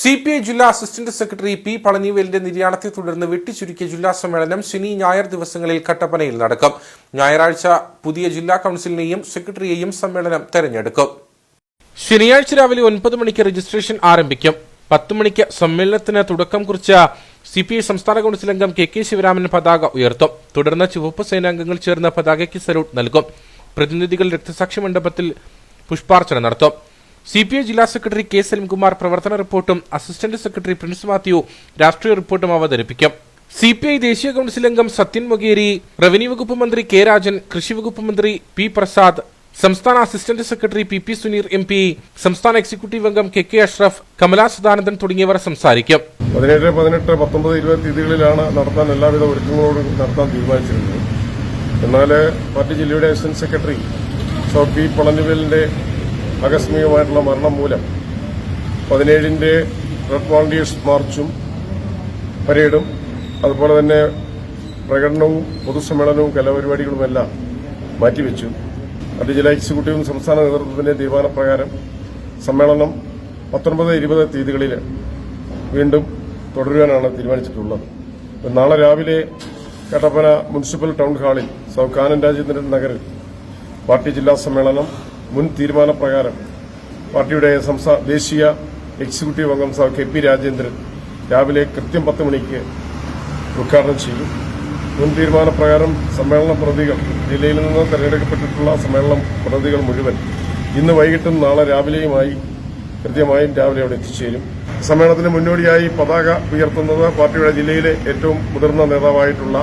C P I ജില്ലാ assistant secretary P പളനിവേലിന്റെ നിര്യാണത്തെ തുടർന്ന് വെട്ടിച്ചുരുക്കിയ ജില്ലാ സമ്മേളനം ശനി ഞായർ ദിവസങ്ങളിൽ കട്ടപ്പനയിൽ നടക്കും. ഞായറാഴ്ച പുതിയ ജില്ലാ കൌൺസിലിനെയും സെക്രട്ടറിയെയും സമ്മേളനം തെരഞ്ഞെടുക്കും. ശനിയാഴ്ച രാവിലെ ഒൻപത് മണിക്ക് രജിസ്ട്രേഷൻ ആരംഭിക്കും. പത്ത് മണിക്ക് സമ്മേളനത്തിന് തുടക്കം കുറിച്ച സി പി ഐ സംസ്ഥാന കൌൺസിൽ അംഗം കെ കെ ശിവരാമൻ പതാക ഉയർത്തും. തുടർന്ന് ചുവപ്പ് സേനാംഗങ്ങൾ ചേർന്ന് പതാകയ്ക്ക് സലൂട്ട് നൽകും. പ്രതിനിധികൾ രക്തസാക്ഷി മണ്ഡപത്തിൽ പുഷ്പാർച്ചന നടത്തും. സി പി ഐ ജില്ലാ സെക്രട്ടറി കെ സെൽകുമാർ പ്രവർത്തന റിപ്പോർട്ടും അസിസ്റ്റന്റ് സെക്രട്ടറി പ്രിൻസ് മാത്യു രാഷ്ട്രീയ റിപ്പോർട്ടും അവതരിപ്പിക്കും. സി പി ഐ ദേശീയ കൌൺസിൽ അംഗം സത്യൻ മൊഗേരി റവന്യൂ വകുപ്പ് മന്ത്രി കെ രാജൻ കൃഷി വകുപ്പ് മന്ത്രി പി പ്രസാദ് സംസ്ഥാന assistant secretary P P Suneer M P സംസ്ഥാന എക്സിക്യൂട്ടീവ് അംഗം കെ കെ അഷ്റഫ് കമലാ സദാനന്ദൻ തുടങ്ങിയവർ സംസാരിക്കും. പതിനേഴ് പതിനെട്ട് പത്തൊമ്പത് ഇരുപത് തീയതികളിലാണ് നടത്താൻ എല്ലാവിധ ഒരുക്കങ്ങളോടും നടത്താൻ തീരുമാനിച്ചിരുന്നത്. എന്നാൽ പാർട്ടി ജില്ലയുടെ അസിസ്റ്റന്റ് സെക്രട്ടറി സോ പി പളനിവേലിന്റെ ആകസ്മികമായിട്ടുള്ള മരണം മൂലം പതിനേഴിന്റെ റെഡ് വോളണ്ടിയേഴ്സ് മാർച്ചും പരേഡും അതുപോലെ തന്നെ പ്രകടനവും പൊതുസമ്മേളനവും കലാപരിപാടികളുമെല്ലാം മാറ്റിവെച്ചു. പാർട്ടി ജില്ലാ എക്സിക്യൂട്ടീവും സംസ്ഥാന നേതൃത്വത്തിന്റെ തീരുമാനപ്രകാരം സമ്മേളനം പത്തൊൻപത് ഇരുപത് തീയതികളിൽ വീണ്ടും തുടരുവാനാണ് തീരുമാനിച്ചിട്ടുള്ളത്. നാളെ രാവിലെ കട്ടപ്പന മുനിസിപ്പൽ ടൗൺ ഹാളിൽ സൗ കാനൻ രാജേന്ദ്രൻ നഗറിൽ പാർട്ടി ജില്ലാ സമ്മേളനം മുൻ തീരുമാനപ്രകാരം പാർട്ടിയുടെ സംസ്ഥാന ദേശീയ എക്സിക്യൂട്ടീവ് അംഗം സാർ കെ പി രാജേന്ദ്രൻ രാവിലെ കൃത്യം പത്ത് മണിക്ക് ഉദ്ഘാടനം ചെയ്യും. മുൻ തീരുമാനപ്രകാരം സമ്മേളന പ്രതികൾ ജില്ലയിൽ നിന്ന് തെരഞ്ഞെടുക്കപ്പെട്ടിട്ടുള്ള സമ്മേളന പ്രതികൾ മുഴുവൻ ഇന്ന് വൈകിട്ടും നാളെ രാവിലെയുമായി കൃത്യമായും രാവിലെ അവിടെ എത്തിച്ചേരും. സമ്മേളനത്തിന് മുന്നോടിയായി പതാക ഉയർത്തുന്നത് പാർട്ടിയുടെ ജില്ലയിലെ ഏറ്റവും മുതിർന്ന നേതാവായിട്ടുള്ള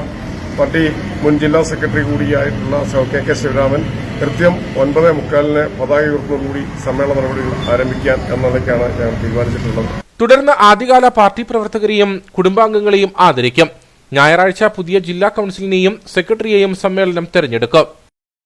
പാർട്ടി മുൻ ജില്ലാ സെക്രട്ടറി കൂടിയായിട്ടുള്ള കെ കെ ശിവരാമൻ കൃത്യം ഒൻപത് മുക്കാലിന് പതാക ഉയർത്തുന്നതോടുകൂടി സമ്മേളന നടപടികൾ ആരംഭിക്കാൻ എന്നതൊക്കെയാണ് ഞാൻ തീരുമാനിച്ചിട്ടുള്ളത്. തുടർന്ന് ആദ്യകാല പാർട്ടി പ്രവർത്തകരെയും കുടുംബാംഗങ്ങളെയും ആദരിക്കും. ഞായറാഴ്ച പുതിയ ജില്ലാ കൌൺസിലിനെയും സെക്രട്ടറിയെയും സമ്മേളനം തെരഞ്ഞെടുക്കും.